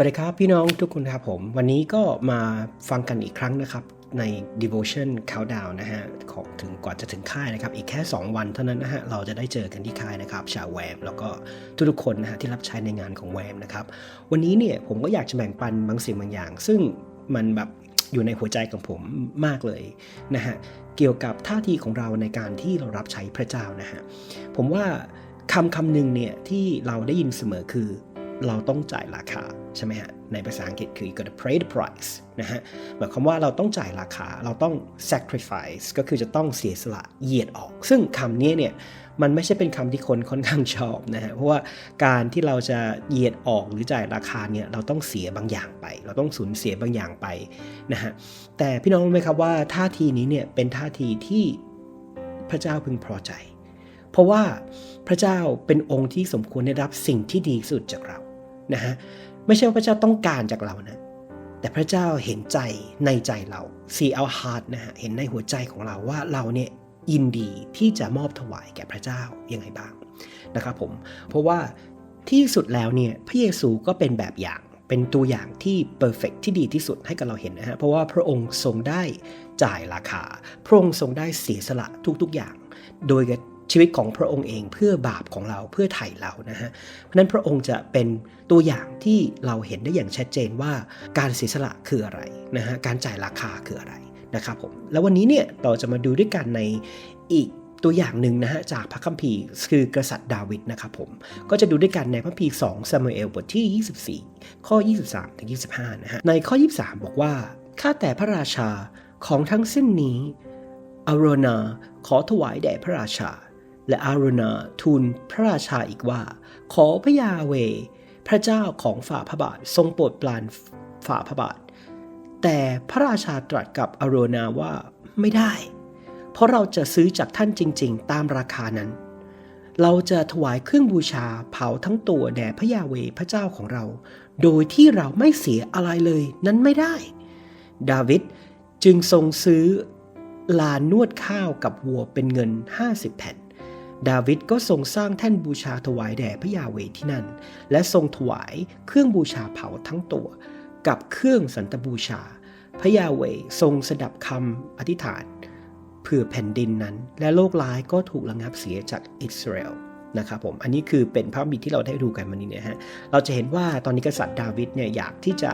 สวัสดีครับพี่น้องทุกคนครับผม วันนี้ก็มาฟังกันอีกครั้งนะครับใน Devotion Countdown นะฮะของถึงก่อนจะถึงค่ายนะครับ อีกแค่ 2 วันเท่านั้นนะฮะเราจะได้เจอกันที่ค่ายนะครับ ชาวแวม แล้วก็ทุกๆคนนะฮะที่รับใช้ในงานของแวมนะครับ วันนี้เนี่ยผมก็อยากจะแบ่งปันบางสิ่งบางอย่าง ซึ่งมันแบบอยู่ในหัวใจของผมมากเลยนะฮะเกี่ยวกับท่าทีของเราในการที่เรารับใช้พระเจ้านะฮะผมว่าคำคำหนึ่งเนี่ยที่เราได้ยินเสมอคือ เราต้องจ่ายราคา ใช่ไหมฮะ ในภาษาอังกฤษคือ you gotta pay the price นะฮะหมายความว่าเราต้องจ่ายราคา เราต้อง sacrifice ก็คือจะต้องเสียสละเหยียดออก ซึ่งคำนี้เนี่ยมันไม่ใช่เป็นคำที่คนค่อนข้างชอบนะฮะ เพราะว่าการที่เราจะเหยียดออกหรือจ่ายราคาเนี่ยเราต้องเสียบางอย่างไป เราต้องสูญเสียบางอย่างไปนะฮะ แต่พี่น้องรู้ไหมครับว่าท่าทีนี้เนี่ยเป็นท่าทีที่พระเจ้าพึงพอใจ เพราะว่าพระเจ้าเป็นองค์ที่สมควรได้รับสิ่งที่ดีสุดจากเรา นะฮะไม่ใช่ว่าพระเจ้าต้องการจากเรานะ แต่พระเจ้าเห็นใจในใจเรา see our heart นะฮะเห็นในหัวใจของเราว่าเราเนี่ยยินดีที่จะมอบถวายแก่พระเจ้ายังไงบ้างนะครับผมเพราะว่าที่สุดแล้วเนี่ยพระเยซูก็เป็นแบบอย่างเป็นตัวอย่างที่ perfect ที่ดีที่สุดให้กับเราเห็นนะฮะเพราะว่าพระองค์ทรงได้จ่ายราคา พระองค์ทรงได้เสียสละทุกๆอย่าง โดย ชีวิตของพระองค์เองเพื่อบาปของเราเพื่อไถ่เรานะฮะเพราะนั้นพระองค์จะเป็นตัวอย่างที่เราเห็นได้อย่างชัดเจนว่าการเสียสละคืออะไรนะฮะการจ่ายราคาคืออะไรนะครับผมแล้ววันนี้เนี่ยเราจะมาดูด้วยกันในอีกตัวอย่างหนึ่งนะฮะจากพระคัมภีร์คือกษัตริย์ดาวิดนะครับผมก็จะดูด้วยกันในพระคัมภีร์2ซามูเอลบทที่ 24 ข้อ 23ถึง25 นะฮะในข้อ 23 บอกว่า ข้าแต่พระราชาของทั้งสิ้นนี้อารนาขอถวายแด่พระราชา และอารุณาทูลพระราชาอีกว่า ขอพระยาเว พระเจ้าของฝ่าพระบาททรงโปรดปรานฝ่าพระบาท แต่พระราชาตรัสกับอาโรนาว่าไม่ได้ เพราะเราจะซื้อจากท่านจริง ๆ ตามราคานั้น เราจะถวายเครื่องบูชาเผาทั้งตัวแด่พระยาเวพระเจ้าของเรา โดยที่เราไม่เสียอะไรเลยนั้นไม่ได้ ดาวิดจึงทรงซื้อลานนวดข้าวกับวัวเป็นเงิน 50 แผ่น ดาวิดก็ทรงสร้างแท่นบูชาถวายแด่พระยาเวที่นั่น และทรงถวายเครื่องบูชาเผาทั้งตัว กับเครื่องสันตบูชา พระยาเวทรงสดับคำอธิษฐานเพื่อแผ่นดินนั้น และโลกร้ายก็ถูกระงับเสียจากอิสราเอลนะครับผมอันนี้คือเป็นพระบิดที่เราได้ดูกันวันนี้นะฮะเราจะเห็นว่าตอนนี้กษัตริย์ดาวิดเนี่ยอยากที่จะ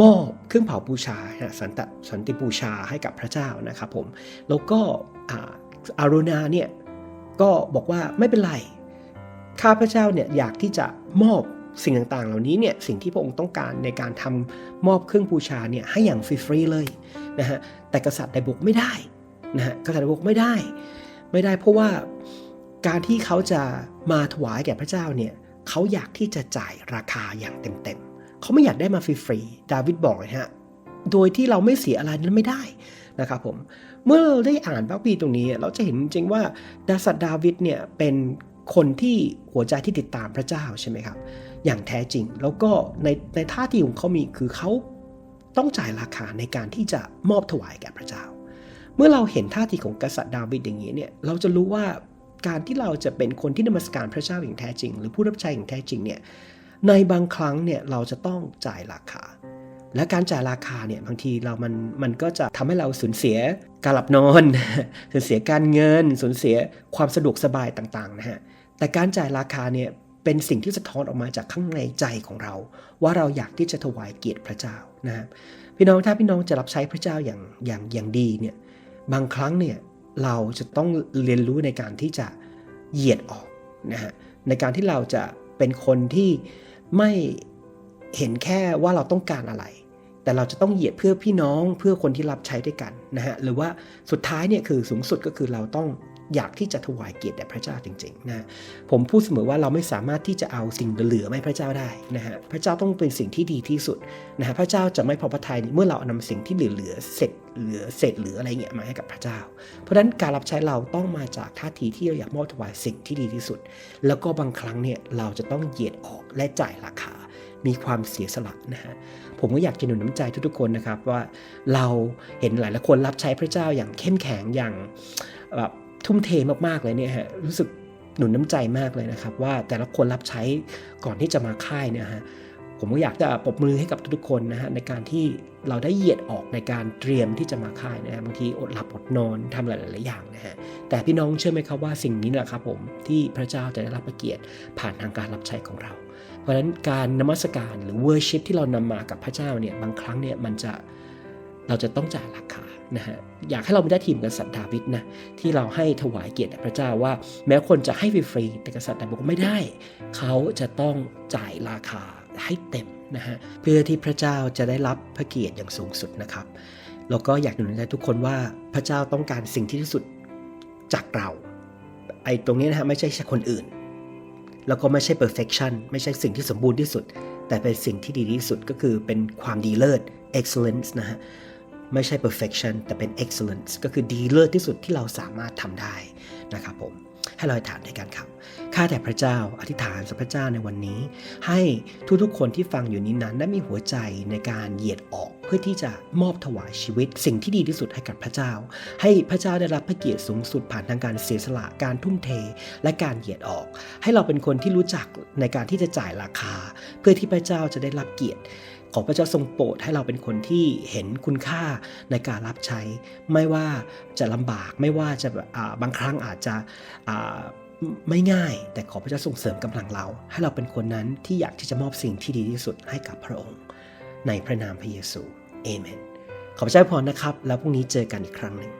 มอบเครื่องเผาบูชาสันตสันติบูชาให้กับพระเจ้านะครับผมแล้วก็อารุณาเนี่ย ก็บอกว่าไม่เป็นไร ข้าพระเจ้าเนี่ยอยากที่จะมอบสิ่งต่างๆ เหล่านี้เนี่ยสิ่งที่พระองค์ต้องการในการทำมอบเครื่องบูชาเนี่ยให้อย่างฟรีๆเลยนะฮะแต่กษัตริย์ไดบุกไม่ได้นะฮะกษัตริย์ไดบุกไม่ได้ ไม่ได้เพราะว่าการที่เขาจะมาถวายแก่พระเจ้าเนี่ยเขาอยากที่จะจ่ายราคาอย่างเต็มๆเขาไม่อยากได้มาฟรีๆดาวิดบอกเลยฮะโดยที่เราไม่เสียอะไรนั้นไม่ได้นะครับผม เมื่อเราได้อ่านพระคัมภีร์ตรงนี้ เราจะเห็นจริงว่าดาสัตดาวิดเนี่ยเป็นคนที่หัวใจที่ติดตามพระเจ้าใช่ไหมครับ อย่างแท้จริงแล้วก็ในในท่าทีของเขามีคือเขาต้องจ่ายราคาในการที่จะมอบถวายแก่พระเจ้า เมื่อเราเห็นท่าทีของกษัตริย์ดาวิดอย่างนี้เนี่ยเราจะรู้ว่าการที่เราจะเป็นคนที่นมัสการพระเจ้าอย่างแท้จริง หรือผู้รับใช้อย่างแท้จริงเนี่ยในบางครั้งเนี่ยเราจะต้องจ่ายราคา และการจ่ายราคาเนี่ยบางทีเรามันมันก็จะทำให้เราสูญเสียการหลับนอน สูญเสียการเงิน สูญเสียความสะดวกสบายต่างๆนะฮะแต่การจ่ายราคาเนี่ยเป็นสิ่งที่สะท้อนออกมาจากข้างในใจของเรา ว่าเราอยากที่จะถวายเกียรติพระเจ้านะครับพี่น้องถ้าพี่น้องจะรับใช้พระเจ้าอย่างอย่างอย่างดีเนี่ยบางครั้งเนี่ยเราจะต้องเรียนรู้ในการที่จะเหยียดออกนะฮะในการที่เราจะเป็นคนที่ไม่เห็นแค่ว่าเราต้องการอะไร แต่เราจะต้องเหยียดเพื่อพี่น้องเพื่อคนที่รับใช้ด้วยกันนะฮะหรือว่าสุดท้ายเนี่ยคือสูงสุดก็คือเราต้องอยากที่จะถวายเกียรติแด่พระเจ้าจริงๆนะผมพูดเสมอว่าเราไม่สามารถที่จะเอาสิ่งเหลือไม่พระเจ้าได้นะฮะพระเจ้าต้องเป็นสิ่งที่ดีที่สุดนะฮะพระเจ้าจะไม่พอพระทัยเมื่อเรานำสิ่งที่เหลือๆเสร็จเหลือเศษเหลืออะไรเงี้ยมาให้กับพระเจ้า เพราะฉะนั้นการรับใช้เราต้องมาจากท่าทีที่เราอยากมอบถวายสิ่งที่ดีที่สุด แล้วก็บางครั้งเนี่ยเราจะต้องเหยียดออกและจ่ายราคา มีความเสียสละนะฮะผมก็อยากจะหนุนน้ำใจทุกๆคนนะครับว่าเราเห็นหลายหลายคนรับใช้พระเจ้าอย่างเข้มแข็งอย่างแบบทุ่มเทมากๆเลยเนี่ยฮะรู้สึกหนุนน้ำใจมากเลยนะครับ ว่าแต่ละคนรับใช้ก่อนที่จะมาค่ายเนี่ยฮะ ผมก็อยากจะปรบมือให้กับทุกๆคนนะฮะในการที่เราได้เหยียดออกในการเตรียมที่จะมาค่ายนะฮะบางทีอดหลับอดนอนทำหลายๆอย่างนะฮะแต่พี่น้องเชื่อไหมครับว่าสิ่งนี้แหละครับผมที่พระเจ้าจะได้รับเกียรติผ่านทางการรับใช้ของเรา เพราะฉะนั้นการนมัสการหรือเวอร์ชิปที่เรานำมากับพระเจ้าเนี่ยบางครั้งเนี่ยมันจะเราจะต้องจ่ายราคานะฮะอยากให้เราไม่ได้ทีมกับสัตว์ดาวิดนะที่เราให้ถวายเกียรติพระเจ้าว่า แม้คนจะให้ฟรีๆแต่กษัตริย์ดาวิดบอกไม่ได้ เขาจะต้องจ่ายราคา ให้เต็มนะฮะเพื่อที่พระเจ้าจะได้รับพระเกียรติอย่างสูงสุดนะครับแล้วก็อยากหนุนใจทุกคนว่าพระเจ้าต้องการสิ่งที่ที่สุดจากเรา ไอ้ตรงนี้นะฮะไม่ใช่คนอื่น แล้วก็ไม่ใช่ perfection ไม่ใช่สิ่งที่สมบูรณ์ที่สุด แต่เป็นสิ่งที่ดีที่สุดก็คือเป็นความดีเลิศ excellence นะฮะไม่ใช่ perfection แต่เป็น excellence ก็คือดีเลิศที่สุดที่เราสามารถทำได้นะครับผม ให้เราอธิษฐานด้วยกันครับ ข้าแต่พระเจ้าอธิษฐานสัพพระเจ้าในวันนี้ ให้ทุกๆคนที่ฟังอยู่นี้นั้นได้มีหัวใจในการเหยียดออกเพื่อที่จะมอบถวายชีวิต สิ่งที่ดีที่สุดให้กับพระเจ้า ให้พระเจ้าได้รับพระเกียรติสูงสุดผ่านทางการเสียสละการทุ่มเท และการเหยียดออก ให้เราเป็นคนที่รู้จักในการที่จะจ่ายราคา เพื่อที่พระเจ้าจะได้รับเกียรติ ขอพระเจ้าทรงโปรดให้เราเป็นคนที่เห็นคุณค่าในการรับใช้ ไม่ว่าจะลำบากไม่ว่าจะอ่าบางครั้งอาจจะอ่าไม่ง่าย แต่ขอพระเจ้าส่งเสริมกำลังเรา ให้เราเป็นคนนั้นที่อยากที่จะมอบสิ่งที่ดีที่สุดให้กับพระองค์ ในพระนามพระเยซูเอเมนขอพระเจ้าพรนะครับ แล้วพรุ่งนี้เจอกันอีกครั้งหนึ่ง